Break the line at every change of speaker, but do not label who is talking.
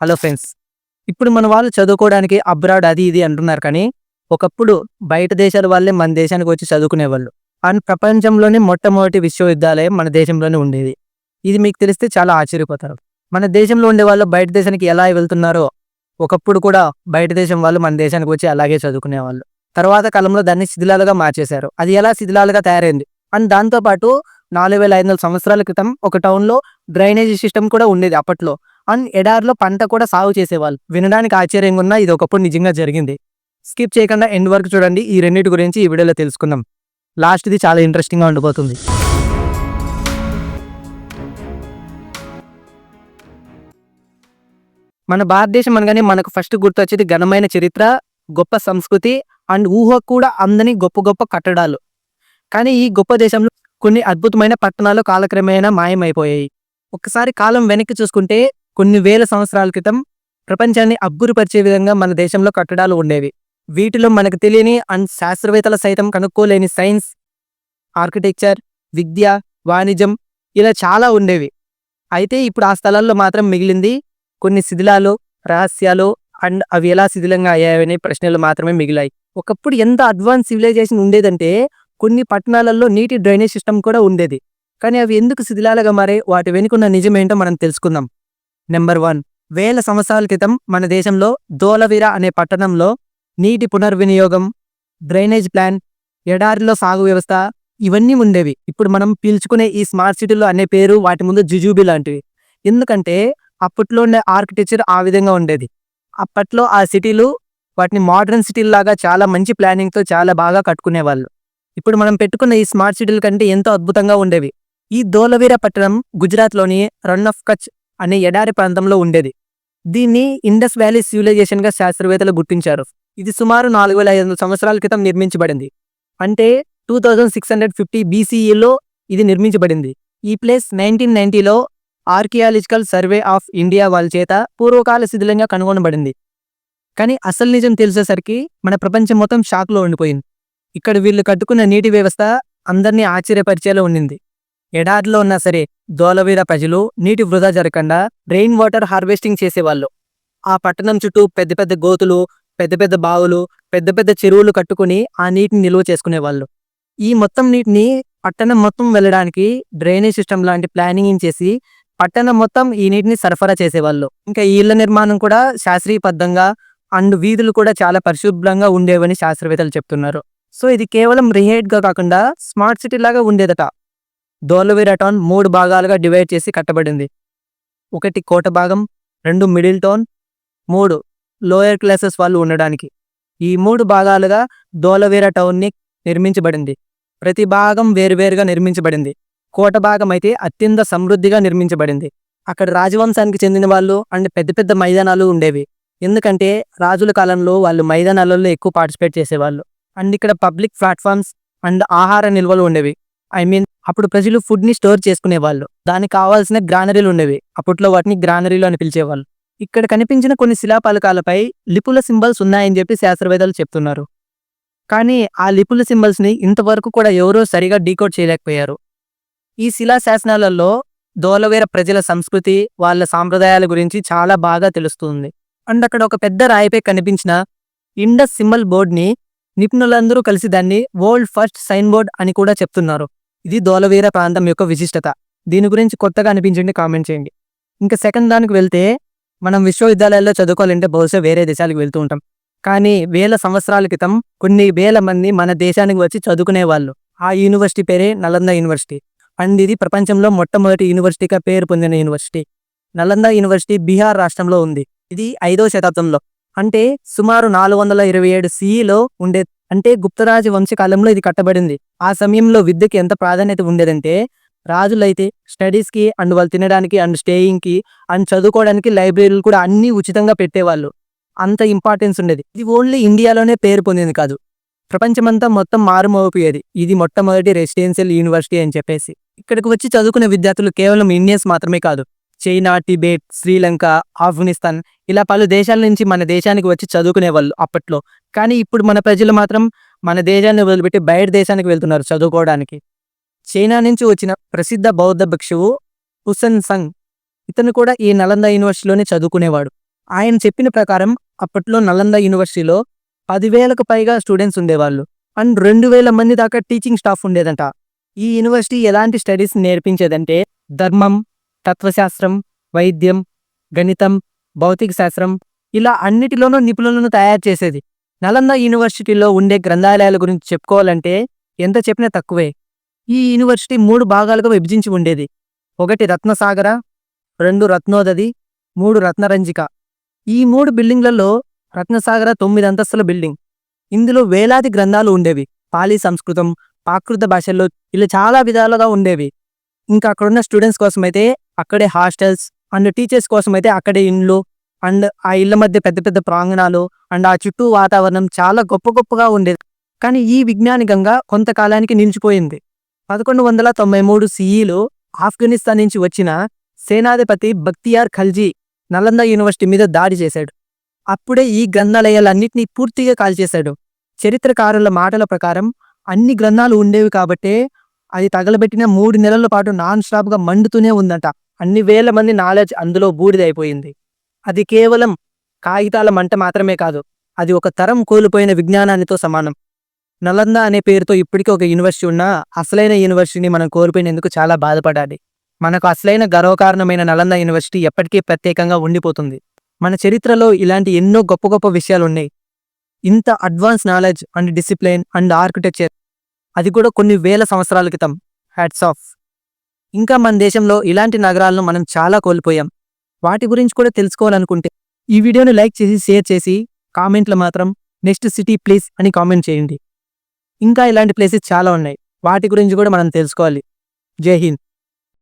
Hello friends ఇప్పుడు మన వాళ్ళు చదువుకోవడానికి అబ్రాడ్ అది ఇది అంటున్నారు కానీ ఒకప్పుడు బయట దేశాల వాళ్ళే మన దేశానికి వచ్చి చదువుకునేవాళ్ళు. అండ్ ప్రపంచంలోనే మొట్టమొదటి విశ్వవిద్యాలయం మన దేశంలోనే ఉండేది. ఇది మీకు తెలిస్తే చాలా ఆశ్చర్యపోతారు. మన దేశంలో ఉండే వాళ్ళు బయట దేశానికి ఎలా వెళ్తున్నారో ఒకప్పుడు కూడా బయట దేశం వాళ్ళు మన దేశానికి వచ్చి అలాగే చదువుకునేవాళ్ళు. తర్వాత కాలంలో దాన్ని శిథిలాలుగా మార్చేశారు. అది ఎలా శిథిలాలుగా తయారైంది? అండ్ దాంతోపాటు నాలుగు వేల ఐదు వందల సంవత్సరాల క్రితం ఒక టౌన్లో డ్రైనేజీ సిస్టమ్ కూడా ఉండేది అప్పట్లో. అండ్ ఎడారిలో పంట కూడా సాగు చేసేవాళ్ళు. వినడానికి ఆశ్చర్యంగా ఉన్నా ఇది ఒకప్పుడు నిజంగా జరిగింది. స్కిప్ చేయకుండా ఎండ్ వరకు చూడండి. ఈ రెండింటి గురించి ఈ వీడియోలో తెలుసుకుందాం. లాస్ట్ది చాలా ఇంట్రెస్టింగ్గా ఉండిపోతుంది. మన భారతదేశం అనగానే మనకు ఫస్ట్ గుర్తొచ్చేది ఘనమైన చరిత్ర గొప్ప సంస్కృతి అండ్ ఊహ కూడా అందని గొప్ప గొప్ప కట్టడాలు. కానీ ఈ గొప్ప దేశంలో కొన్ని అద్భుతమైన పట్టణాలు కాలక్రమేణా మాయమైపోయాయి. ఒకసారి కాలం వెనక్కి చూసుకుంటే కొన్ని వేల సంవత్సరాల క్రితం ప్రపంచాన్ని అబ్బురుపరిచే విధంగా మన దేశంలో కట్టడాలు ఉండేవి. వీటిలో మనకు తెలియని అండ్ శాస్త్రవేత్తల సైతం కనుక్కోలేని సైన్స్ ఆర్కిటెక్చర్ విద్య వాణిజ్యం ఇలా చాలా ఉండేవి. అయితే ఇప్పుడు ఆ స్థలాల్లో మాత్రం మిగిలింది కొన్ని శిథిలాలు రహస్యాలు అండ్ అవి ఎలా శిథిలంగా అయ్యాయనే ప్రశ్నలు మాత్రమే మిగిలాయి. ఒకప్పుడు ఎంత అడ్వాన్స్ సివిలైజేషన్ ఉండేదంటే కొన్ని పట్టణాలలో నీటి డ్రైనేజ్ సిస్టమ్ కూడా ఉండేది. కానీ అవి ఎందుకు శిథిలాలుగా మారే వాటి వెనుకున్న నిజమేంటో మనం తెలుసుకుందాం. నెంబర్ వన్ వేల సంవత్సరాల క్రితం మన దేశంలో దోలవీర అనే పట్టణంలో నీటి పునర్వినియోగం డ్రైనేజ్ ప్లాన్ ఎడారిలో సాగు వ్యవస్థ ఇవన్నీ ఉండేవి. ఇప్పుడు మనం పీల్చుకునే ఈ స్మార్ట్ సిటీలు అనే పేరు వాటి ముందు జుజూబి లాంటివి. ఎందుకంటే అప్పట్లో ఉండే ఆర్కిటెక్చర్ ఆ విధంగా ఉండేది. అప్పట్లో ఆ సిటీలు వాటిని మోడర్న్ సిటీల్లాగా చాలా మంచి ప్లానింగ్తో చాలా బాగా కట్టుకునేవాళ్ళు. ఇప్పుడు మనం పెట్టుకున్న ఈ స్మార్ట్ సిటీల కంటే ఎంతో అద్భుతంగా ఉండేవి. ఈ దోలవీర పట్టణం గుజరాత్లోని రన్ ఆఫ్ కచ్ అనే ఎడారి ప్రాంతంలో ఉండేది. దీన్ని ఇండస్ వ్యాలీ సివిలైజేషన్గా శాస్త్రవేత్తలు గుర్తించారు. ఇది సుమారు నాలుగు వేల ఐదు వందల సంవత్సరాల క్రితం నిర్మించబడింది. అంటే two thousand six hundred fifty బీసీఈలో ఇది నిర్మించబడింది. ఈ ప్లేస్ నైన్టీన్ నైన్టీలో ఆర్కియాలజికల్ సర్వే ఆఫ్ ఇండియా వాళ్ళ చేత పూర్వకాల శిథిలంగా కనుగొనబడింది. కానీ అసలు నిజం తెలిసేసరికి మన ప్రపంచం మొత్తం షాక్లో ఉండిపోయింది. ఇక్కడ వీళ్ళు కట్టుకున్న నీటి వ్యవస్థ అందరినీ ఆశ్చర్యపరిచేలా ఉండింది ఎడారిలో ఉన్నా సరే దోలవీర ప్రజలు నీటి వృధా జరగకుండా రెయిన్ వాటర్ హార్వెస్టింగ్ చేసేవాళ్ళు. ఆ పట్టణం చుట్టూ పెద్ద పెద్ద గోతులు పెద్ద పెద్ద బావులు పెద్ద పెద్ద చెరువులు కట్టుకుని ఆ నీటిని నిల్వ చేసుకునేవాళ్ళు. ఈ మొత్తం నీటిని పట్టణం మొత్తం వెళ్ళడానికి డ్రైనేజ్ సిస్టమ్ లాంటి ప్లానింగ్ చేసి పట్టణం మొత్తం ఈ నీటిని సరఫరా చేసేవాళ్ళు. ఇంకా ఈ ఇళ్ళ నిర్మాణం కూడా శాస్త్రీయబద్ధంగా అండ్ వీధులు కూడా చాలా పరిశుభ్రంగా ఉండేవని శాస్త్రవేత్తలు చెప్తున్నారు. సో ఇది కేవలం రిహేట్గా కాకుండా స్మార్ట్ సిటీ లాగా ఉండేదట. దోలవీరా టౌన్ మూడు భాగాలుగా డివైడ్ చేసి కట్టబడింది. ఒకటి కోట భాగం రెండు మిడిల్ టౌన్ మూడు లోయర్ క్లాసెస్ వాళ్ళు ఉండడానికి. ఈ మూడు భాగాలుగా దోలవీరా టౌన్ని నిర్మించబడింది. ప్రతి భాగం వేరువేరుగా నిర్మించబడింది. కోట భాగం అయితే అత్యంత సమృద్ధిగా నిర్మించబడింది. అక్కడ రాజవంశానికి చెందిన వాళ్ళు అండ్ పెద్ద పెద్ద మైదానాలు ఉండేవి. ఎందుకంటే రాజుల కాలంలో వాళ్ళు మైదానాలలో ఎక్కువ పార్టిసిపేట్ చేసేవాళ్ళు. అండ్ ఇక్కడ పబ్లిక్ ప్లాట్ఫామ్స్ అండ్ ఆహార నిల్వలు ఉండేవి. ఐ మీన్ అప్పుడు ప్రజలు ఫుడ్ని స్టోర్ చేసుకునేవాళ్ళు. దానికి కావాల్సిన గ్రానరీలు ఉండేవి. అప్పట్లో వాటిని గ్రానరీలు అని పిలిచేవాళ్ళు. ఇక్కడ కనిపించిన కొన్ని శిలాపలకాలపై లిపుల సింబల్స్ ఉన్నాయని చెప్పి శాస్త్రవేత్తలు చెప్తున్నారు. కానీ ఆ లిపుల సింబల్స్ని ఇంతవరకు కూడా ఎవరూ సరిగా డీకోడ్ చేయలేకపోయారు. ఈ శిలా శాసనాలలో దోలవేర ప్రజల సంస్కృతి వాళ్ళ సాంప్రదాయాల గురించి చాలా బాగా తెలుస్తుంది. అండ్ అక్కడ ఒక పెద్ద రాయిపై కనిపించిన ఇండస్ సింబల్ బోర్డ్ని నిపుణులందరూ కలిసి దాన్ని వరల్డ్ ఫస్ట్ సైన్ బోర్డ్ అని కూడా చెప్తున్నారు. ఇది దోలవీర ప్రాంతం యొక్క విశిష్టత. దీని గురించి కొత్తగా అనిపించండి కామెంట్ చేయండి. ఇంకా సెకండ్ దానికి వెళ్తే మనం విశ్వవిద్యాలయాల్లో చదువుకోవాలంటే బహుశా వేరే దేశాలకు వెళ్తూ ఉంటాం. కానీ వేల సంవత్సరాల క్రితం కొన్ని వేల మంది మన దేశానికి వచ్చి చదువుకునే వాళ్ళు ఆ యూనివర్సిటీ పేరే నలంద యూనివర్సిటీ. అండ్ ఇది ప్రపంచంలో మొట్టమొదటి యూనివర్సిటీగా పేరు పొందిన యూనివర్సిటీ. నలంద యూనివర్సిటీ బీహార్ రాష్ట్రంలో ఉంది. ఇది ఐదవ శతాబ్దంలో. అంటే సుమారు నాలుగు వందల ఇరవై ఏడు సిఈలో ఉండే అంటే గుప్తరాజు వంశకాలంలో ఇది కట్టబడింది. ఆ సమయంలో విద్యకి ఎంత ప్రాధాన్యత ఉండేదంటే రాజులైతే స్టడీస్కి అండ్ వాళ్ళు తినడానికి అండ్ స్టేయింగ్కి అండ్ చదువుకోవడానికి లైబ్రరీలు కూడా అన్నీ ఉచితంగా పెట్టేవాళ్ళు. అంత ఇంపార్టెన్స్ ఉండేది. ఇది ఓన్లీ ఇండియాలోనే పేరు పొందింది కాదు. ప్రపంచమంతా మొత్తం మారుమోగిపోయేది. ఇది మొట్టమొదటి రెసిడెన్షియల్ యూనివర్సిటీ అని చెప్పేసి. ఇక్కడికి వచ్చి చదువుకునే విద్యార్థులు కేవలం ఇండియన్స్ మాత్రమే కాదు. చైనా టిబెట్ శ్రీలంక ఆఫ్ఘనిస్తాన్ ఇలా పలు దేశాల నుంచి మన దేశానికి వచ్చి చదువుకునే వాళ్ళు అప్పట్లో. కానీ ఇప్పుడు మన ప్రజలు మాత్రం మన దేశాన్ని వదిలిపెట్టి బయట దేశానికి వెళ్తున్నారు చదువుకోవడానికి. చైనా నుంచి వచ్చిన ప్రసిద్ధ బౌద్ధ భిక్షువు హుసన్ సంగ్ ఇతను కూడా ఈ నలంద యూనివర్సిటీలోనే చదువుకునేవాడు. ఆయన చెప్పిన ప్రకారం అప్పట్లో నలంద యూనివర్సిటీలో పదివేలకు పైగా స్టూడెంట్స్ ఉండేవాళ్ళు. అండ్ రెండు వేల మంది దాకా టీచింగ్ స్టాఫ్ ఉండేదంట. ఈ యూనివర్సిటీ ఎలాంటి స్టడీస్ నేర్పించేదంటే ధర్మం తత్వశాస్త్రం వైద్యం గణితం భౌతిక శాస్త్రం ఇలా అన్నిటిలోనూ నిపుణులను తయారు చేసేది. నలంద యూనివర్సిటీలో ఉండే గ్రంథాలయాల గురించి చెప్పుకోవాలంటే ఎంత చెప్పినా తక్కువే. ఈ యూనివర్సిటీ మూడు భాగాలుగా విభజించి ఉండేది. ఒకటి రత్నసాగర రెండు రత్నోదది మూడు రత్నరంజిక. ఈ మూడు బిల్డింగ్లలో రత్నసాగర తొమ్మిది అంతస్తుల బిల్డింగ్. ఇందులో వేలాది గ్రంథాలు ఉండేవి. పాలీ సంస్కృతం ప్రాకృత భాషల్లో ఇలా చాలా విధాలుగా ఉండేవి. ఇంకా అక్కడున్న స్టూడెంట్స్ కోసం అయితే అక్కడే హాస్టల్స్ అండ్ టీచర్స్ కోసం అయితే అక్కడే ఇండ్లు అండ్ ఆ ఇళ్ళ మధ్య పెద్ద పెద్ద ప్రాంగణాలు అండ్ ఆ చుట్టూ వాతావరణం చాలా గొప్ప గొప్పగా ఉండేది. కానీ ఈ విజ్ఞానికంగా కొంతకాలానికి నిలిచిపోయింది. పదకొండు వందల తొంభై మూడు సిఈలో ఆఫ్ఘనిస్తాన్ నుంచి వచ్చిన సేనాధిపతి బక్తియార్ ఖల్జీ నలంద యూనివర్సిటీ మీద దాడి చేశాడు. అప్పుడే ఈ గ్రంథాలయాలన్నింటినీ పూర్తిగా కాల్చేశాడు. చరిత్రకారుల మాటల ప్రకారం అన్ని గ్రంథాలు ఉండేవి కాబట్టే అది తగలబెట్టిన మూడు నెలల పాటు నాన్ స్టాప్గా మండుతూనే ఉందంట. అన్ని వేల మంది నాలెడ్జ్ అందులో బూడిదైపోయింది అది కేవలం కాగితాల మంట మాత్రమే కాదు అది ఒక తరం కోల్పోయిన విజ్ఞానానితో సమానం. నలంద అనే పేరుతో ఇప్పటికీ ఒక యూనివర్సిటీ ఉన్నా అసలైన యూనివర్సిటీని మనం కోల్పోయినందుకు చాలా బాధపడాలి. మనకు అసలైన గర్వకారణమైన నలంద యూనివర్సిటీ ఎప్పటికీ ప్రత్యేకంగా ఉండిపోతుంది. మన చరిత్రలో ఇలాంటి ఎన్నో గొప్ప గొప్ప విషయాలు ఉన్నాయి ఇంత advance knowledge and discipline and architecture అది కూడా కొన్ని వేల సంవత్సరాల క్రితం. హ్యాట్స్ ఆఫ్ ఇంకా మన దేశంలో ఇలాంటి నగరాలను మనం చాలా కోల్పోయాం. వాటి గురించి కూడా తెలుసుకోవాలనుకుంటే ఈ వీడియోని లైక్ చేసి షేర్ చేసి కామెంట్లో మాత్రం నెక్స్ట్ సిటీ ప్లీజ్ అని కామెంట్ చేయండి. ఇంకా ఇలాంటి ప్లేసెస్ చాలా ఉన్నాయి. వాటి గురించి కూడా మనం తెలుసుకోవాలి. జై హింద్.